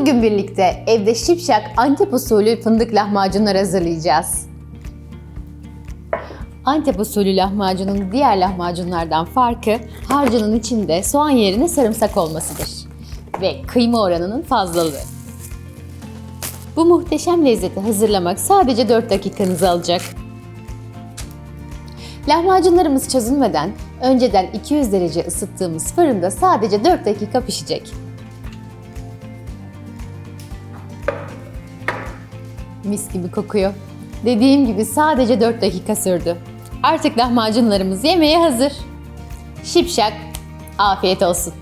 Bugün birlikte evde şipşak Antep usulü fındık lahmacunlar hazırlayacağız. Antep usulü lahmacunun diğer lahmacunlardan farkı harcının içinde soğan yerine sarımsak olmasıdır ve kıyma oranının fazlalığı. Bu muhteşem lezzeti hazırlamak sadece 4 dakikanızı alacak. Lahmacunlarımız çözülmeden önceden 200 derece ısıttığımız fırında sadece 4 dakika pişecek. Mis gibi kokuyor. Dediğim gibi sadece 4 dakika sürdü. Artık lahmacunlarımız yemeğe hazır. Şipşak, afiyet olsun.